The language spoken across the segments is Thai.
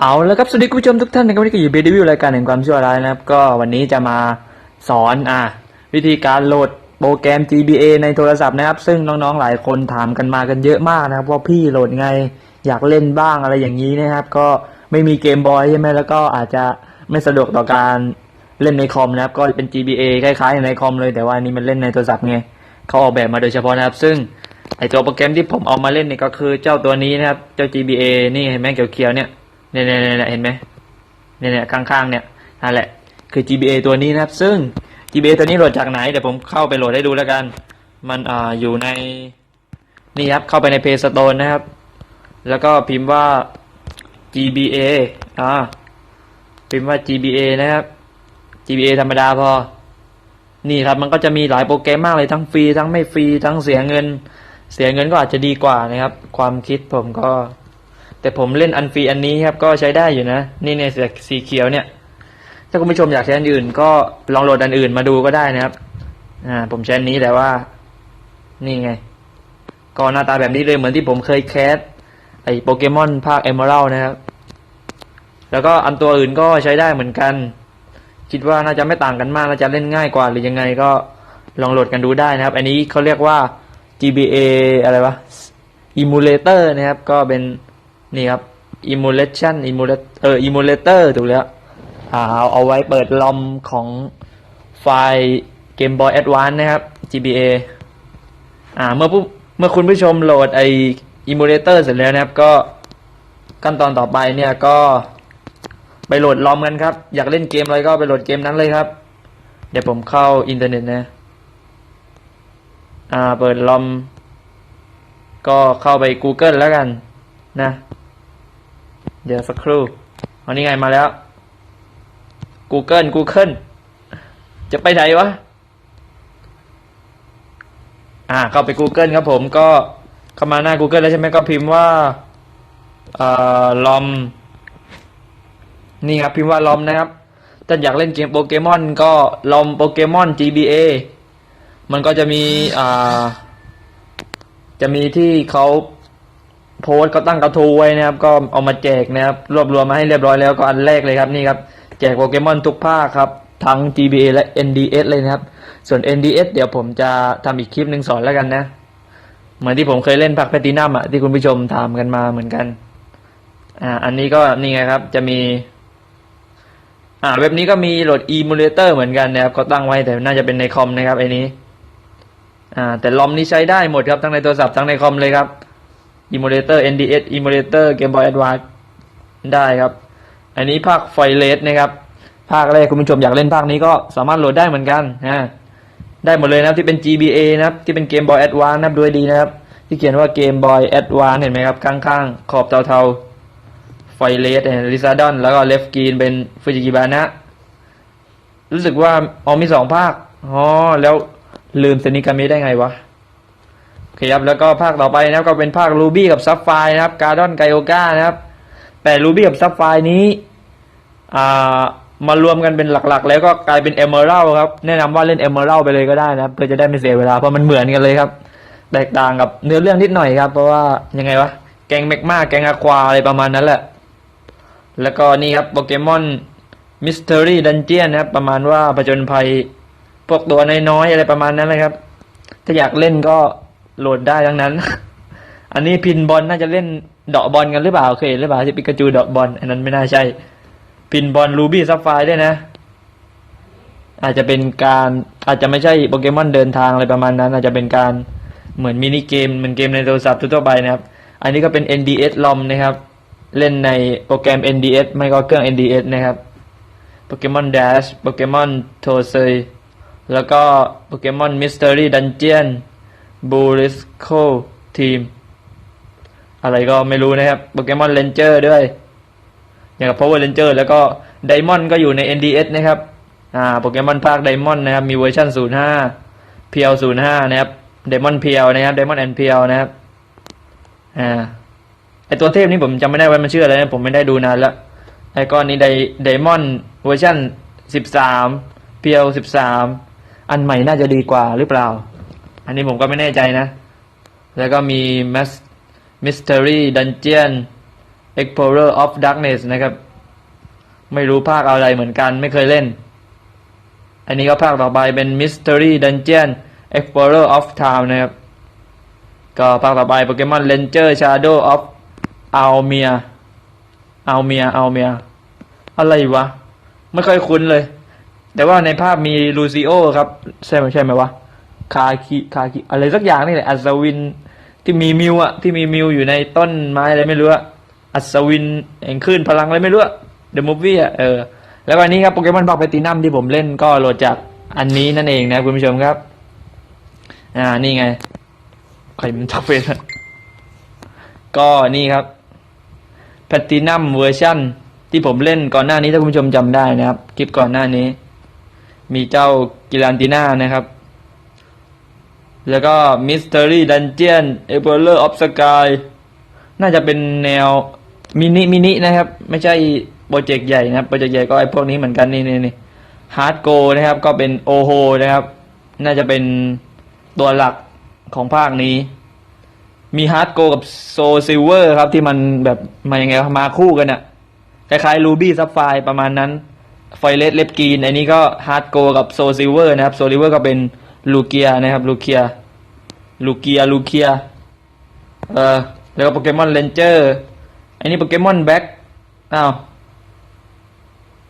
เอาแล้วครับสวัสดีคุณผู้ชมทุกท่านนะครับวันนี้ก็อยู่เบดวิวรายการแห่งความชั่วร้ายนะครับ ก็วันนี้จะมาสอนอะวิธีการโหลดโปรแกรม GBA ในโทรศัพท์นะครับ ซึ่งน้องๆหลายคนถามกันมากันเยอะมากนะครับ ว่าพี่โหลดไงอยากเล่นบ้างอะไรอย่างนี้นะครับ ก็ไม่มีเกมบอยใช่ไหมแล้วก็อาจจะไม่สะดวกต่อการเล่นในคอมนะครับ ก็เป็น GBA คล้ายๆในคอมเลยแต่ว่านนี้มันเล่นในโทรศัพท์ไงเขาออกแบบมาโดยเฉพาะนะครับ ซึ่งไอตัวโปรแกรมที่ผมเอามาเล่นเนี่ยก็คือเจ้าตัวนี้นะครับเจ้า GBA นี่เห็นไหมเขียวๆเนี่ย เนี่ยเนี่ยเนี่ยเห็นไหมเนี่ยเนี่ยข้างๆเนี่ยนั่นแหละคือ GBA ตัวนี้นะครับ ซึ่ง GBA ตัวนี้โหลดจากไหนเดี๋ยวผมเข้าไปโหลดให้ดูแล้วกัน มันอ่าอยู่ในนี่ครับเข้าไปใน Play Store นะครับ แล้วก็พิมพ์ว่า GBA อ่าพิมพ์ว่า GBA นะครับ GBA ธรรมดาพอ นี่ครับมันก็จะมีหลายโปรแกรมมากเลยทั้งฟรีทั้งไม่ฟรีทั้งเสียเงิน เสียเงินก็อาจจะดีกว่านะครับ ความคิดผมก็ แต่ผมเล่นอันฟรีอันนี้ครับก็ใช้ได้อยู่นะ นี่ในสีเขียวเนี่ย ถ้าคุณผู้ชมอยากใช้อันอื่น ก็ลองโหลดอันอื่นมาดูก็ได้นะครับ อ่า ผมใช้อันนี้แต่ว่า นี่ไง ก็หน้าตาแบบนี้เลยเหมือนที่ผมเคยแคสไอโปเกมอนภาคเอมเมอรัลนะครับ แล้วก็อันตัวอื่นก็ใช้ได้เหมือนกัน คิดว่าน่าจะไม่ต่างกันมากน่าจะเล่นง่ายกว่าหรือยังไงก็ลองโหลดกันดูได้นะครับ อันนี้เขาเรียกว่า GBA อะไรวะ Emulator นะครับ ก็เป็น นี่ครับ emulation emulate เออ emulator ถูกแล้วอ่าเอาเอาไว้เปิดลอมของไฟล์ Game Boy Advance นะครับ GBA อ่าเมื่อผู้เมื่อคุณผู้ชมโหลดไอ emulator เสร็จแล้วนะครับก็ขั้นตอนต่อไปเนี่ยก็ไปโหลดลอมกันครับ อยากเล่นเกมอะไรก็ไปโหลดเกมนั้นเลยครับ เดี๋ยวผมเข้าอินเทอร์เน็ตนะ อ่า เปิดลอม ก็เข้าไป Google แล้วกัน นะ เดี๋ยวสักครู่อันนี้ไงมาแล้ว Google Google จะไปไหนวะ อ่าเข้าไป Google ครับผมก็เข้ามาหน้า Google แล้วใช่ไหมก็พิมพ์ว่าเอ่อลอม นี่ครับพิมพ์ว่าลอมนะครับถ้าอยากเล่นเกมโปเกมอนก็ลอมโปเกมอน GBA มันก็จะมีอ่าจะมีที่เขา โพสต์เขาตั้งกระทู้ไว้นะครับ ก็เอามาแจกนะครับ รวบรวมมาให้เรียบร้อยแล้วก็อันแรกเลยครับนี่ครับ แจกโปเกมอนทุกภาคครับ ทั้ง GBA และ NDS เลยนะครับ ส่วน NDS เดี๋ยวผมจะทำอีกคลิปหนึ่งสอนแล้วกันนะ เหมือนที่ผมเคยเล่นภาคแพตินัมอะที่คุณผู้ชมถามกันมาเหมือนกัน อ่า อันนี้ก็นี่ไงครับ จะมี อ่า เว็บนี้ก็มีโหลด emulator เหมือนกันนะครับเขาตั้งไว้แต่น่าจะเป็นในคอมนะครับไอ้นี้ อ่า แต่ลอมนี้ใช้ได้หมดครับทั้งในโทรศัพท์ทั้งในคอมเลยครับ emulator NDS emulator Game Boy Advance ได้ครับ อันนี้ภาคไฟเลสนะครับ ภาคแรกคุณผู้ชมอยากเล่นภาคนี้ก็สามารถโหลดได้เหมือนกันนะได้หมดเลยนะครับที่เป็น GBA นะครับที่เป็น Game Boy Advance นะครับด้วยดีนะครับ ที่เขียนว่า Game Boy Advance เห็นไหมครับ ข้างๆ ขอบเทาๆ ไฟเลสลิซาดอนแล้วก็เลฟกีนเป็นฟูจิกิบานะ รู้สึกว่าอ๋อมีสองภาค อ๋อ แล้วลืมเซนิกามิได้ไงวะ โอเคครับแล้วก็ภาคต่อไปนะครับก็เป็นภาค Ruby กับ Sapphire นะครับ Gardon g a i o g a นะครับแต่ Ruby กับ Sapphire นี้อ่ามารวมกันเป็นหลักๆ แล้วก็กลายเป็น Emerald ครับแนะนำว่าเล่น Emerald ไปเลยก็ได้นะครับเพื่อจะได้ไม่เสียเวลาเพราะมันเหมือนกันเลยครับ แตกต่างกับเนื้อเรื่องนิดหน่อยครับ เพราะว่ายังไงวะแกงแมกมาแกงอะควาอะไรประมาณนั้นแหละ แล้วก็นี่ครับโปเกมอน Mystery Dungeon นะครับ ประมาณว่าผจญภัยพวกตัวน้อยๆอะไรประมาณนั้นเลยครับ ถ้าอยากเล่นก็ โหลดได้ทั้งนั้น อันนี้พินบอลน่าจะเล่นเดาะบอลกันหรือเปล่าโอเคหรือเปล่าที่ปิกาจูเดาะบอลอันนั้นไม่น่าใช่ พินบอลรูบี้ซัฟไฟได้นะ อาจจะเป็นการอาจจะไม่ใช่โปเกมอนเดินทางอะไรประมาณนั้น อาจจะเป็นการเหมือนมินิเกมเหมือนเกมในโทรศัพท์ทั่วไปนะครับ อันนี้ก็เป็น NDS ลอมนะครับ เล่นในโปรแกรม NDS ไม่ก็เครื่อง NDS นะครับโปเกมอน Dash โปเกมอนโทเซยแล้วก็โปเกมอน Mystery Dungeon บูริสโคทีม อะไรก็ไม่รู้นะครับโปเกมอนเลนเจอร์ด้วย อย่างกับ Power Ranger แล้วก็ไดมอนก็อยู่ใน NDS นะครับ อ่า โปเกมอนภาคไดมอนนะครับ มีเวอร์ชัน05 p l 05นะครับไดมอนด์ p l นะครับไดมอนแอน p l นะครับ อ่า ไอตัวเทพนี่ผมจำไม่ได้ว่ามันชื่ออะไรนะ ผมไม่ได้ดูนานล้วไอก้อนนี้ไดไดมอนเวอร์ชัน13 p l 13 อันใหม่น่าจะดีกว่าหรือเปล่า อันนี้ผมก็ไม่แน่ใจนะ แล้วก็มี Mas Mystery Dungeon Explorer of Darkness นะครับ ไม่รู้ภาคอะไรเหมือนกันไม่เคยเล่น อันนี้ก็ภาคต่อไปเป็น Mystery Dungeon Explorer of Time นะครับ ก็ภาคต่อไปโปเกมอน Ranger Shadow of Almia Almia Almia อะไรวะ ไม่เคยคุ้นเลย แต่ว่าในภาพมีลูซิโอครับ ใช่ไหมใช่ไหมวะ คาคิคาคิอะไรสักอย่างนี่แหละอัศวินที่มีมิวอะที่มีมิวอยู่ในต้นไม้อะไรไม่รู้อะอัศวินแห่งคลื่นพลังอะไรไม่รู้อะเดอะมูฟวี่อะเออแล้วก็อันนี้ครับโปเกมอนบอกไปตินัมที่ผมเล่นก็โหลดจากอันนี้นั่นเองนะคุณผู้ชมครับ อ่านี่ไงใครมันทักเฟซก็นี่ครับแพตตินัมเวอร์ชันที่ผมเล่นก่อนหน้านี้ถ้าคุณผู้ชมจำได้นะครับ คลิปก่อนหน้านี้ มีเจ้ากิลันติน่านะครับ แล้วก็ Mystery Dungeon Explorer of Sky น่าจะเป็นแนวมินิมินินะครับ ไม่ใช่โปรเจกต์ใหญ่นะครับ โปรเจกต์ใหญ่ก็ไอพวกนี้เหมือนกันนี่นี่นี่ฮาร์ดโกนะครับ ก็เป็นโอโฮนะครับ น่าจะเป็นตัวหลักของภาคนี้ มีฮาร์ดโกกับโซซิลเวอร์ครับที่มันแบบมายังไงมาคู่กันอะคล้ายๆรูบี้ซับไฟประมาณนั้นไฟเลสเลปกีนอันนี้ก็ฮาร์ดโกกับโซซิลเวอร์นะครับโซซิลเวอร์ก็เป็น ลูเกียนะครับลูเกียลูเกียลูเกียเออแล้วก็โปเกมอนเลนเจอร์อันนี้โปเกมอนแบ็กอ้าว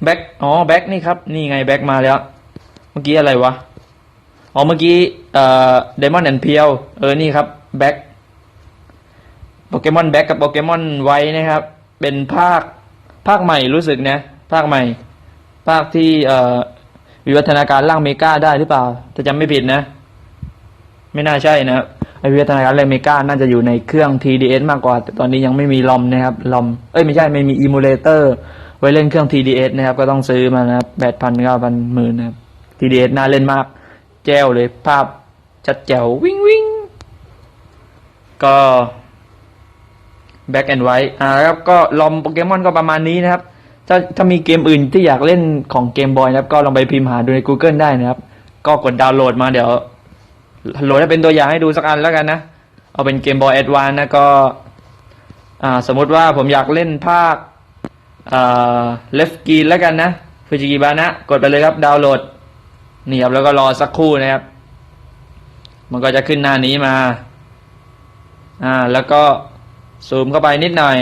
แบ็กอ๋อแบ็กนี่ครับ นี่ไงแบ็กมาแล้ว เมื่อกี้อะไรวะ อ๋อ เมื่อกี้เอ่อเดมอนแอนเพียวเออ นี่ครับแบ็กโปเกมอนแบ็กกับโปเกมอนไว้นะครับ เป็นภาคภาคใหม่รู้สึกนะ ภาคใหม่ ภาคที่เอ่อ วิวัฒนาการร่างเมกาได้หรือเปล่าถ้าจำไม่ผิดนะ ไม่น่าใช่นะครับไอวิวัฒนาการร่างเมกาน่าจะอยู่ในเครื่อง TDS มากกว่า แต่ตอนนี้ยังไม่มีลอมนะครับลอมเอ้ยไม่ใช่ไม่มีอิมูเลเตอร์ไว้เล่นเครื่อง TDS นะครับ ก็ต้องซื้อมานะครับแปดพันเก้าพันหมื่นนะครับ TDS น่าเล่นมาก แจ้วเลยภาพชัดแจ๋ววิ่งวิ่งก็ Back and White อ่าครับก็ลอมโปเกมอนก็ประมาณนี้นะครับ ถ้าถ้ามีเกมอื่นที่อยากเล่นของเกมบอยนะครับ ก็ลองไปพิมพ์หาดูใน Google ได้นะครับ ก็กดดาวน์โหลดมาเดี๋ยว โหลดให้เป็นตัวอย่างให้ดูสักอันแล้วกันนะ เอาเป็นเกมบอยแอดวานนะก็อ่าสมมติว่าผมอยากเล่นภาคเลฟกีนแล้วกันนะฟูจิกิบานะ กดไปเลยครับดาวน์โหลดนี่ครับแล้วก็รอสักครู่นะครับ มันก็จะขึ้นหน้านี้มา อ่า แล้วก็ซูมเข้าไปนิดหน่อย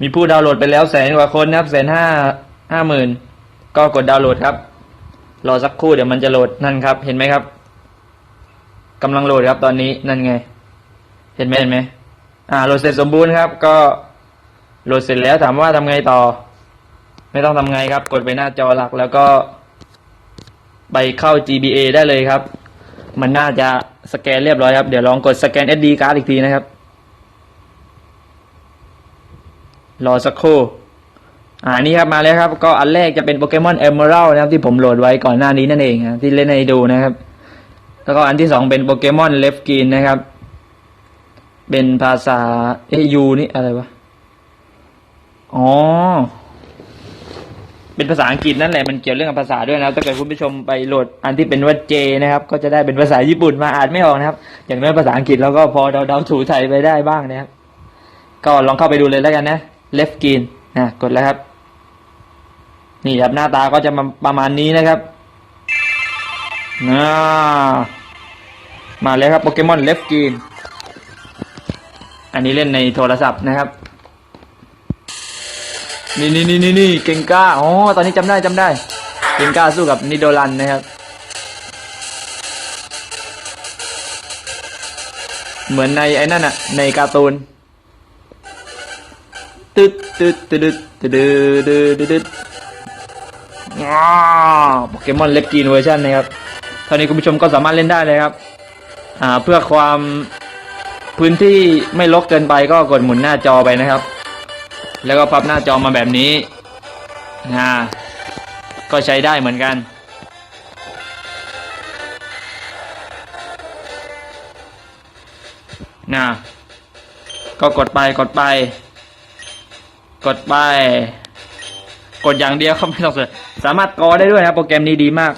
มีผู้ดาวน์โหลดไปแล้วแสนกว่าคนนะครับแสนห้าห้าหมื่นก็กดดาวน์โหลดครับ รอสักครู่เดี๋ยวมันจะโหลดนั่นครับ เห็นไหมครับกำลังโหลดครับตอนนี้นั่นไง เห็นไหมเห็นไหมอ่าโหลดเสร็จสมบูรณ์ครับ ก็โหลดเสร็จแล้วถามว่าทำไงต่อ ไม่ต้องทำไงครับ กดไปหน้าจอหลักแล้วก็ไปเข้า GBA ได้เลยครับ มันน่าจะสแกนเรียบร้อยครับ เดี๋ยวลองกดสแกน SD card อีกทีนะครับ รอสักครู่อ่านี่ครับมาแล้วครับ ก็อันแรกจะเป็นโปเกมอนเอ e เมอรัลนะครับที่ผมโหลดไว้ก่อนหน้านี้นั่นเองนะที่เล่นให้ดูนะครับ แล้วก็อันที่สองเป็นโปเกมอนเลฟกินนะครับ เป็นภาษาเอยูนี่อะไรวะอ๋อเป็นภาษาอังกฤษนั่นแหละมันเกี่ยวเรื่องกับภาษาด้วยนะถ้าเกิดคุณผู้ชมไปโหลดอันที่เป็นว่าเจนะครับ ก็จะได้เป็นภาษาญี่ปุ่นมาอ่านไม่ออกนะครับ อย่างน้อยภาษาอังกฤษเราก็พอเดาๆถูไทยไปได้บ้างนะครับ ก็ลองเข้าไปดูเลยแล้วกันนะ เลฟกินนะกดแล้วครับ นี่ครับหน้าตาก็จะมาประมาณนี้นะครับน่ามาแล้วครับโปเกมอนเลฟกินอันนี้เล่นในโทรศัพท์นะครับนี่นี่นี่นี่นี่เก่งก้าอ๋อตอนนี้จำได้จำได้ เก่งก้าสู้กับนิโดรันนะครับเหมือนในไอ้นั่นอะในการ์ตูน ตึ๊ดตึ๊ดตึ๊ดตึ๊ดตึ๊ดตึ๊ดตึ๊โปเกมอนเล็กจีนเวอร์ชันนะครับตอนนี้คุณผู้ชมก็สามารถเล่นได้เลยครับอ่าเพื่อความพื้นที่ไม่ลกเกินไปก็กดหมุนหน้าจอไปนะครับ แล้วก็พับหน้าจอมาแบบนี้นะก็ใช้ได้เหมือนกันนะก็กดไปกดไป กดไปกดอย่างเดียวเขาไม่ต้องเสียสามารถกอได้ด้วยครับโปรแกรมนี้ดีมาก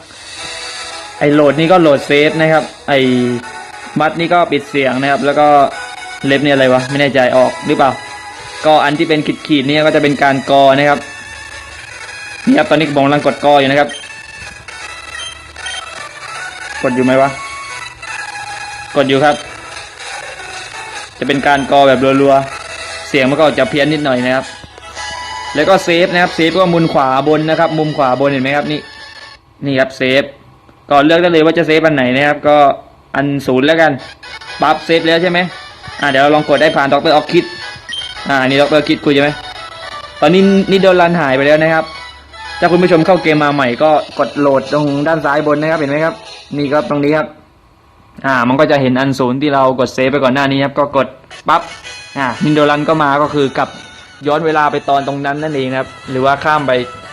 ไอโหลดนี่ก็โหลดเซฟนะครับ ไอบัตนี่ก็ปิดเสียงนะครับ แล้วก็เล็บนี่อะไรวะไม่แน่ใจออกหรือเปล่า ก็อันที่เป็นขีดๆเนี่ก็จะเป็นการกอนะครับนี่ครับตอนนี้ผมกำลังกดกออยู่นะครับ กดอยู่ไหมวะกดอยู่ครับ จะเป็นการกอแบบรัวๆเสียงมันก็จะเพี้ยนนิดหน่อยนะครับ แล้วก็เซฟนะครับเซฟก็มุมขวาบนนะครับ มุมขวาบนเห็นไหมครับนี่นี่ครับเซฟก่อนเลือกได้เลยว่าจะเซฟอันไหนนะครับ ก็อันศูนย์แล้วกันปั๊บเซฟแล้วใช่ไหมอ่าเดี๋ยวเราลองกดได้ผ่านดรออคิดอ่านี่ดรคิดคุยใช่ไหมตอนนี้นี่โดนรันหายไปแล้วนะครับ ถ้าคุณผู้ชมเข้าเกมมาใหม่ก็กดโหลดตรงด้านซ้ายบนนะครับเห็นไหมครับ นี่ครับตรงนี้ครับ อ่า มันก็จะเห็นอันศูนย์ที่เรากดเซฟไปก่อนหน้านี้ครับ ก็กดปั๊บอ่านินโดรันก็มาก็คือกลับ ย้อนเวลาไปตอนตรงนั้นนั่นเองนะครับ หรือว่าข้ามไป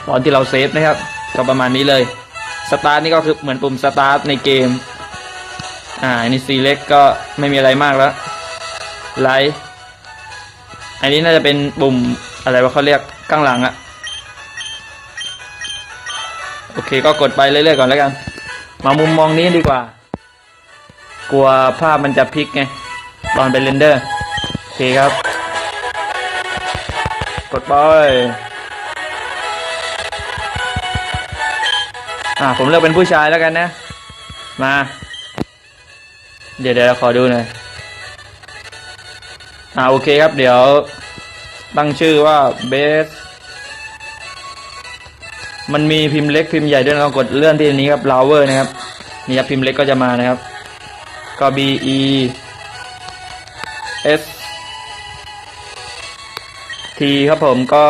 ตอนที่เราเซฟนะครับ ก็ประมาณนี้เลย สตาร์ทนี่ก็คือเหมือนปุ่มสตาร์ทในเกม อ่าอันนี่ซีเล็กก็ไม่มีอะไรมากแล้วไลท์อันนี้น่าจะเป็นปุ่มอะไรว่าเขาเรียกข้างหลังอะโอเคก็กดไปเรื่อยๆก่อนแล้วกัน มามุมมองนี้ดีกว่า กลัวภาพมันจะพลิกไง ตอนเป็นเรนเดอร์ โอเคครับ กดไป อ่าผมเลือกเป็นผู้ชายแล้วกันนะ มา เดี๋ยวเดี๋ยวขอดูหน่อย อ่าโอเคครับ เดี๋ยว ตั้งชื่อว่าเบส มันมีพิมพ์เล็กพิมพ์ใหญ่ด้วยนะลองกดเลื่อนที่นี้ครับ lower นะครับ นี่ครับพิมพ์เล็กก็จะมานะครับ ก็ B E T ครับผมก็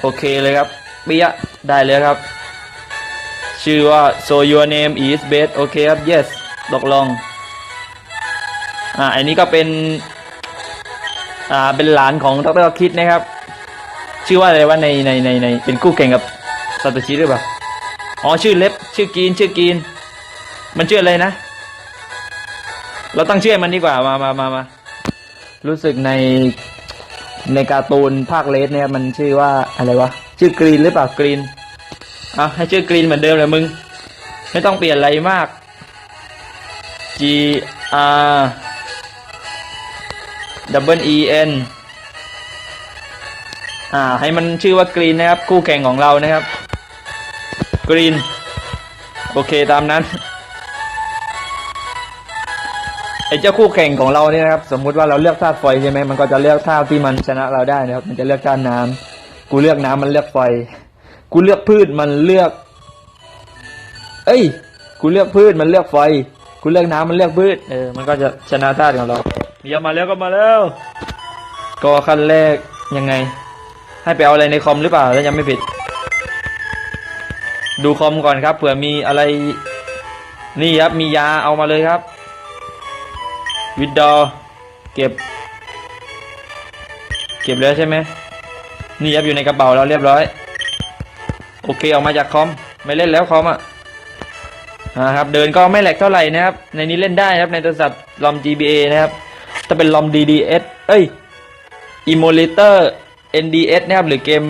โอเคเลยครับเปียได้เลยครับ ชื่อว่า so your name is best โอเคครับ yes ตกลงอ่าอันนี้ก็เป็น อ่า เป็นหลานของดรคิดนะครับ ชื่อว่าอะไรว่าในในในในเป็นคู่แข่งกับซาโตชิหรือเปล่า อ๋อ ชื่อเล็บ ชื่อกีน ชื่อกีน มันชื่ออะไรนะ เราตั้งชื่อมันดีกว่า มามามามารู้สึกใน ในการ์ตูนภาคเลสเนี่ยมันชื่อว่าอะไรวะ ชื่อกรีนหรือเปล่ากรีนอะให้ชื่อกรีนเหมือนเดิมเลยมึง ไม่ต้องเปลี่ยนอะไรมาก G R double E N อ่า ให้มันชื่อว่ากรีนนะครับ คู่แข่งของเรานะครับ กรีน โอเคตามนั้น ไอ้เจ้าคู่แข่งของเราเนี่ยนะครับ สมมุติว่าเราเลือกธาตุไฟใช่ไหมมันก็จะเลือกธาตุที่มันชนะเราได้นะครับ มันจะเลือกธาตุน้ำกูเลือกน้ำมันเลือกไฟ กูเลือกพืชมันเลือก เอ้ย กูเลือกพืชมันเลือกไฟ กูเลือกน้ำมันเลือกพืช เออ มันก็จะชนะธาตุของเราเดี๋ยวมาแล้วก็มาแล้วก็ขั้นแรกยังไง ให้ไปเอาอะไรในคอมหรือเปล่าแล้วยังไม่ผิด ดูคอมก่อนครับเผื่อมีอะไร นี่ครับมียาเอามาเลยครับ วิดดอเก็บ เก็บแล้วใช่ไหมนี่ครับอยู่ในกระเป๋าเราเรียบร้อย โอเคออกมาจากคอมไม่เล่นแล้วคอมอะอ่าครับเดินก็ไม่แหลกเท่าไหร่นะครับ ในนี้เล่นได้นะครับในโทรศัพท์ลอม GBA นะครับถ้าเป็นลอม DDS เอ้ย Emulator NDS นะครับหรือเกม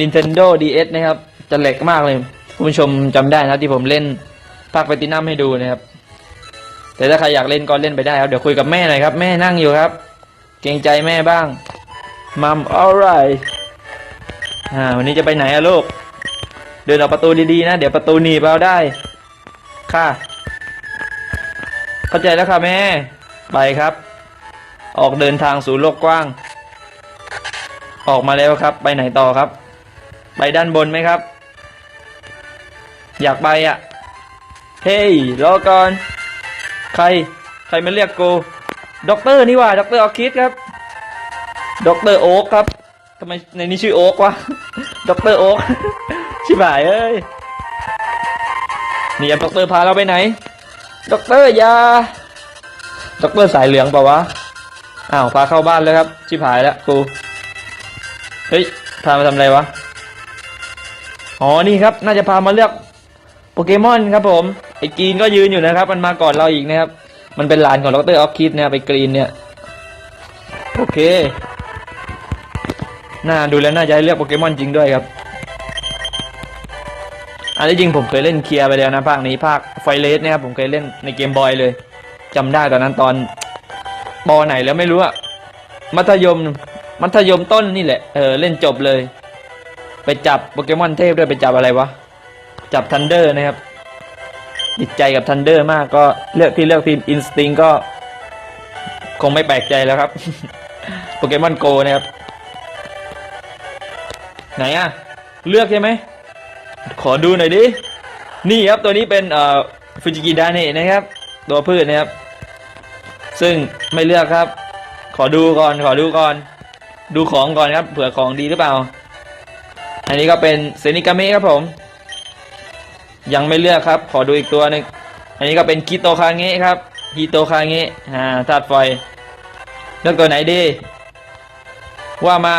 Nintendo DS นะครับ จะแหลกมากเลย คุณผู้ชมจำได้นะที่ผมเล่นภาคไปตินัมให้ดูนะครับ แต่ถ้าใครอยากเล่นก็เล่นไปได้ครับเดี๋ยวคุยกับแม่หน่อยครับ แม่นั่งอยู่ครับ เกรงใจแม่บ้างมัม alright อ่าวันนี้จะไปไหนอะลูก เดินออกประตูดีๆนะ เดี๋ยวประตูหนีบเราได้ ค่ะ เข้าใจแล้วค่ะแม่ ไปครับ ออกเดินทางสู่โลกกว้าง ออกมาแล้วครับ ไปไหนต่อครับ ไปด้านบนไหมครับ อยากไปอะ เฮ้ยรอก่อน ใคร ใครมาเรียกกูด็อกเตอร์นี่ว่าด็อกเตอร์ออคิดครับด็อกเตอร์โอ๊กครับทำไมในนี้ชื่อโอ๊กวะด็อกเตอร์โอ๊กชิบหายเอ้ยนี่ด็อกเตอร์พาเราไปไหนด็อกเตอร์ยาด็อกเตอร์สายเหลืองเปล่าวะอ้าวพาเข้าบ้านแล้วครับ ชิบหายแล้วกูเฮ้ยพามาทำอะไรวะอ๋อนี่ครับ น่าจะพามาเลือกโปเกมอนครับผม ไอ้กรีนก็ยืนอยู่นะครับ มันมาก่อนเราอีกนะครับ มันเป็นลานของดรออฟคิดเนี่ยไปกรีนเนี่ย โอเค น่าดูแล้วน่าจะให้เลือกโปเกมอนจริงด้วยครับอันที่จริงผมเคยเล่นเคลียร์ไปแล้วนะภาคนี้ภาคไฟเลสเนี่ยครับผมเคยเล่นในเกมบอยเลยจำได้ตอนนั้นตอนปอไหนแล้วไม่รู้อะมัธยมมัธยมต้นนี่แหละเออเล่นจบเลย ไปจับโปเกมอนเทพด้วยไปจับอะไรวะจับทันเดอร์นะครับ ติดใจกับทันเดอร์มากก็เลือกที่เลือกทีมอินสติ้งก็ คงไม่แปลกใจแล้วครับโปเกมอนโกนะครับ ไหนอะเลือกใช่ไหม ขอดูหน่อยดิ นี่ครับตัวนี้เป็นเอ่อฟูจิกิดาเนะนะครับ ตัวพืชนะครับ ซึ่งไม่เลือกครับ ขอดูก่อนขอดูก่อน ดูของก่อนครับ เผื่อของดีหรือเปล่า อันนี้ก็เป็นเซนิกาเมะครับผม ยังไม่เลือกครับ ขอดูอีกตัวหนึ่งอันนี้ก็เป็นคิโตคาเงะครับฮิโตคาเงะอ่าธาตุไฟเลือกตัวไหนดี ว่ามา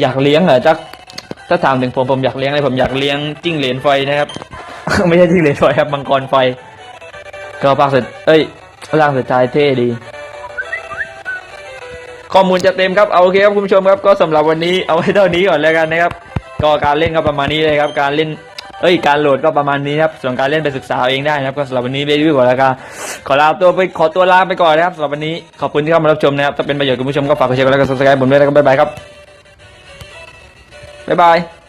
อยากเลี้ยงเหรอจักถ้าถามถึงผมผมอยากเลี้ยงอะไรผมอยากเลี้ยงจิ้งเหลนไฟนะครับ ไม่ใช่จิ้งเหลนไฟครับมังกรไฟ ก็ภาคสุดเอ้ยร่างสุดท้ายเท่ดี ข้อมูลจะเต็มครับเอาโอเคครับคุณผู้ชมครับ ก็สำหรับวันนี้เอาไว้เท่านี้ก่อนแล้วกันนะครับ ก็การเล่นก็ประมาณนี้เลยครับ การเล่น เอ้ยการโหลดก็ประมาณนี้ครับส่วนการเล่นไปศึกษาเองได้นะครับก็สำหรับวันนี้เบบี้ขอลากันขอลาตัวไปขอตัวลาไปก่อนนะครับสำหรับวันนี้ขอบคุณที่เข้ามารับชมนะครับถ้าเป็นประโยชน์กับคุณผู้ชมก็ฝากกดแชร์กดไลค์กดซับสไครต์ผมด้วยแล้วก็บ๊ายบายครับบ๊ายบาย